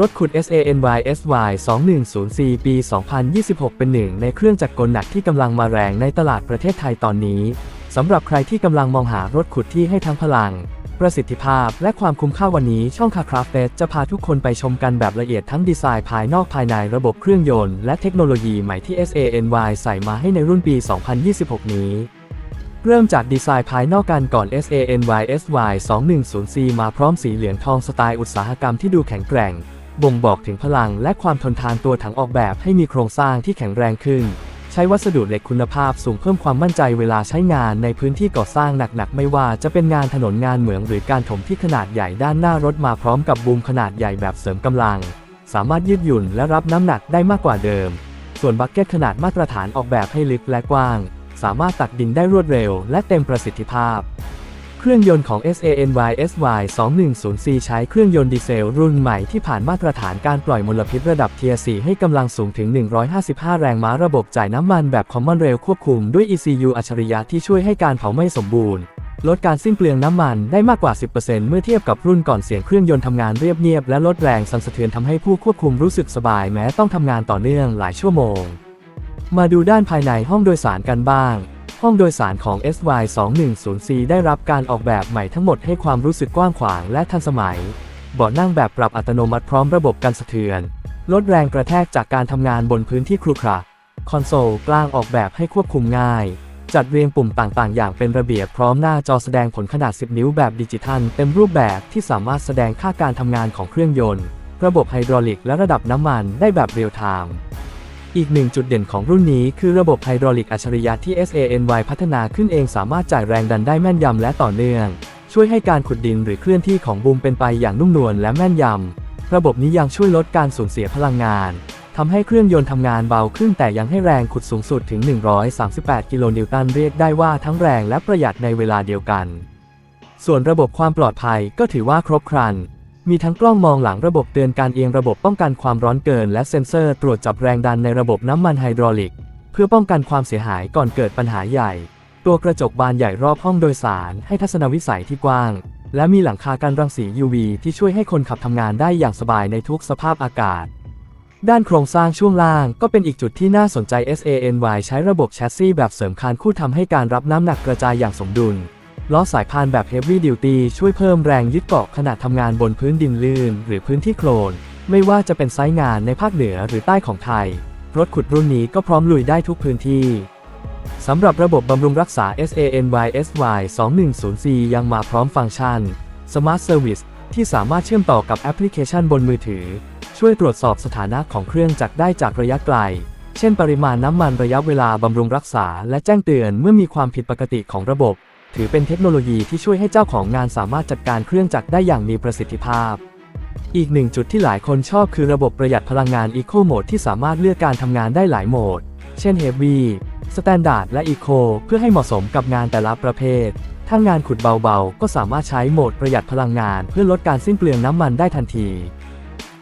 รถขุด SANY SY 210C ปี 2026 เป็นหนึ่งในเครื่องจักรกลหนักที่กำลังมาแรงในตลาดประเทศไทยตอนนี้ สำหรับใครที่กำลังมองหารถขุดที่ให้ทั้งพลัง ประสิทธิภาพและความคุ้มค่าวันนี้ช่องคาคราฟเฟสจะพาทุกคนไปชมกันแบบละเอียดทั้งดีไซน์ภายนอกภายในระบบเครื่องยนต์และเทคโนโลยีใหม่ที่ SANY ใส่มาให้ในรุ่นปี 2026 นี้เริ่มจากดีไซน์ภายนอกกันก่อน SANY SY 210C มาพร้อมสีเหลืองทองสไตล์อุตสาหกรรมที่ดูแข็งแกร่ง บ่งบอกถึงพลังและความทนทานตัวถังออกแบบให้มีโครงสร้างที่แข็งแรงขึ้น ใช้วัสดุเหล็กคุณภาพสูงเพิ่มความมั่นใจเวลาใช้งานในพื้นที่ก่อสร้างหนักๆ ไม่ว่าจะเป็นงานถนนงานเหมืองหรือการถมที่ขนาดใหญ่ด้านหน้ารถมาพร้อมกับบูมขนาดใหญ่แบบเสริมกำลัง สามารถยืดหยุ่นและรับน้ำหนักได้มากกว่าเดิม ส่วนบักเก็ตขนาดมาตรฐานออกแบบให้ลึกและกว้าง สามารถตักดินได้รวดเร็ว และเต็มประสิทธิภาพ เครื่องยนต์ของ SANY SY 210C ใช้เครื่องยนต์ดีเซลรุ่นใหม่ที่ผ่านมาตรฐานการปล่อยมลพิษระดับ Tier 4ให้กำลังสูงถึง 155 แรงม้าระบบจ่ายน้ำมันแบบ Common Rail ควบคุมด้วย ECU อัจฉริยะที่ช่วยให้การเผาไม่สมบูรณ์ ลดการสิ้นเปลืองน้ำมันได้มากกว่า 10%เมื่อเทียบกับรุ่นก่อนเสียงเครื่องยนต์ทำงานเรียบเนียบและลดแรงสั่นสะเทือนทำให้ผู้ควบคุมรู้สึกสบายแม้ต้องทำงานต่อเนื่องหลายชั่วโมง มาดูด้านภายในห้องโดยสารกันบ้าง ห้องโดยสารของ SY 210C ได้รับการออกแบบใหม่ทั้งหมดให้ความรู้สึกกว้างขวางและทันสมัย เบาะนั่งแบบปรับอัตโนมัติพร้อมระบบกันสะเทือน ลดแรงกระแทกจากการทำงานบนพื้นที่ครุขระ คอนโซลกลางออกแบบให้ควบคุมง่าย จัดเรียงปุ่มต่างๆ อย่างเป็นระเบียบพร้อมหน้าจอแสดงผลขนาด 10 นิ้วแบบดิจิทัล เต็มรูปแบบที่สามารถแสดงค่าการทำงานของเครื่องยนต์ ระบบไฮดรอลิกและระดับน้ำมันได้แบบเรียลไทม์ อีกหนึ่งจุดเด่นของรุ่นนี้คือระบบไฮดรอลิกอัจฉริยะที่ SANY พัฒนาขึ้นเองสามารถจ่ายแรงดันได้แม่นยำและต่อเนื่อง ช่วยให้การขุดดินหรือเคลื่อนที่ของบูมเป็นไปอย่างนุ่มนวลและแม่นยำ ระบบนี้ยังช่วยลดการสูญเสียพลังงานทำให้เครื่องยนต์ทำงานเบาขึ้นแต่ยังให้แรงขุดสูงสุดถึง 138 กิโลนิวตันเรียกได้ว่าทั้งแรงและประหยัดในเวลาเดียวกัน ส่วนระบบความปลอดภัยก็ถือว่าครบครัน มีทั้งกล้องมองหลังระบบเตือนการเอียงระบบป้องกันความร้อนเกิน และเซ็นเซอร์ตรวจจับแรงดันในระบบน้ำมันไฮดรอลิก เพื่อป้องกันความเสียหายก่อนเกิดปัญหาใหญ่ ตัวกระจกบานใหญ่รอบห้องโดยสาร ให้ทัศนวิสัยที่กว้าง และมีหลังคากันรังสี UV ที่ช่วยให้คนขับทำงานได้อย่างสบายในทุกสภาพอากาศ ด้านโครงสร้างช่วงล่างก็เป็นอีกจุดที่น่าสนใจ SANY ใช้ระบบแชสซีแบบเสริมคานคู่ทำให้การรับน้ำหนักกระจายอย่างสมดุล ล้อสายพานแบบ Heavy Duty ช่วยเพิ่มแรงยึดเกาะขณะทำงานบนพื้นดินลื่น หรือพื้นที่โคลน ไม่ว่าจะเป็นไซต์งานในภาคเหนือหรือใต้ของไทย รถขุดรุ่นนี้ก็พร้อมลุยได้ทุกพื้นที่สำหรับระบบบำรุงรักษา SANY SY 210C ยังมาพร้อมฟังก์ชัน Smart Service ที่สามารถเชื่อมต่อกับแอปพลิเคชันบนมือถือ ช่วยตรวจสอบสถานะของเครื่องจักรได้จากระยะไกล เช่นปริมาณน้ำมันระยะเวลาบำรุงรักษา และแจ้งเตือนเมื่อมีความผิดปกติของระบบ ถือเป็นเทคโนโลยีที่ช่วยให้เจ้าของงานสามารถจัดการเครื่องจักรได้อย่างมีประสิทธิภาพ อีกหนึ่งจุดที่หลายคนชอบคือระบบประหยัดพลังงาน Eco Mode ที่สามารถเลือกการทำงานได้หลายโหมด เช่น Heavy Standard และ Eco เพื่อให้เหมาะสมกับงานแต่ละประเภท ถ้างานขุดเบาๆ ก็สามารถใช้โหมดประหยัดพลังงาน เพื่อลดการสิ้นเปลืองน้ำมันได้ทันที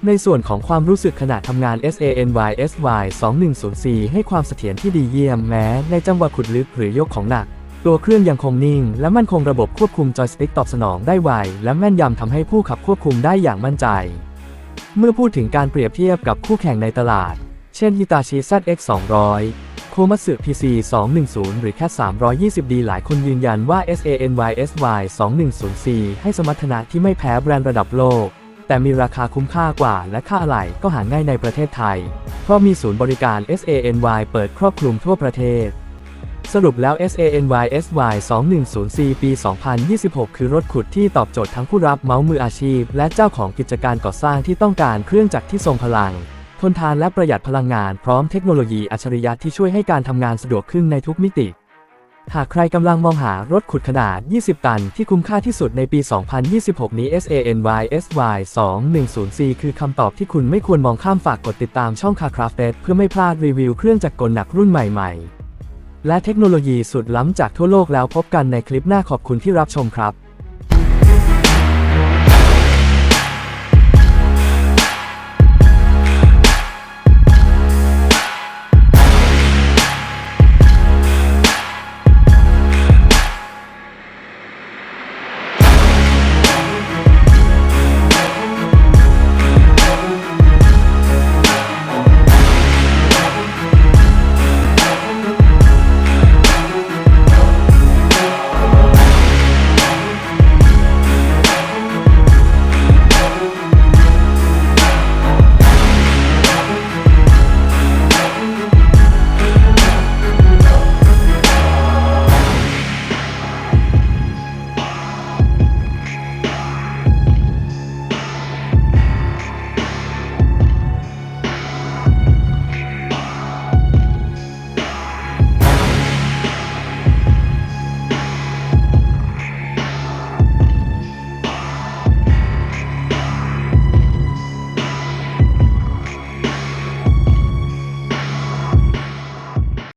ในส่วนของความรู้สึกขณะทำงาน SANY SY 210C ให้ความเสถียรที่ดีเยี่ยมแม้ ในจังหวะขุดลึกหรือยกของหนัก ตัวเครื่องยังคงนิ่ง และมั่นคงระบบควบคุมจอยสติ๊กตอบสนองได้ไว และแม่นยำทำให้ผู้ขับควบคุมได้อย่างมั่นใจ เมื่อพูดถึงการเปรียบเทียบกับคู่แข่งในตลาด เช่น Hitachi ZX 200 Komatsu PC 210 หรือ CAT 320D หลายคนยืนยันว่า SANY SY 210C ให้สมรรถนะที่ไม่แพ้แบรนด์ระดับโลก แต่มีราคาคุ้มค่ากว่าและค่าอะไหล่ก็หาง่ายในประเทศไทย เพราะมีศูนย์บริการ SANY เปิดครอบคลุมทั่วประเทศ สรุปแล้ว SANY SY 210C ปี 2026 คือรถขุดที่ตอบโจทย์ทั้งผู้รับเมาส์มืออาชีพ และเจ้าของกิจการก่อสร้างที่ต้องการเครื่องจักรที่ทรงพลัง ทนทานและประหยัดพลังงานพร้อมเทคโนโลยีอัจฉริยะที่ช่วยให้การทำงานสะดวกขึ้นในทุกมิติ หากใครกำลังมองหารถขุดขนาด 20 ตัน ที่คุ้มค่าที่สุดในปี 2026 นี้ SANY SY 210C คือคำตอบที่คุณไม่ควรมองข้ามฝากกดติดตามช่องคาคราฟเตเพื่อไม่พลาดรีวิวเครื่องจักรกลหนักรุ่นใหม่ๆ และเทคโนโลยีสุดล้ำจากทั่วโลกแล้วพบกันในคลิปหน้าขอบคุณที่รับชมครับ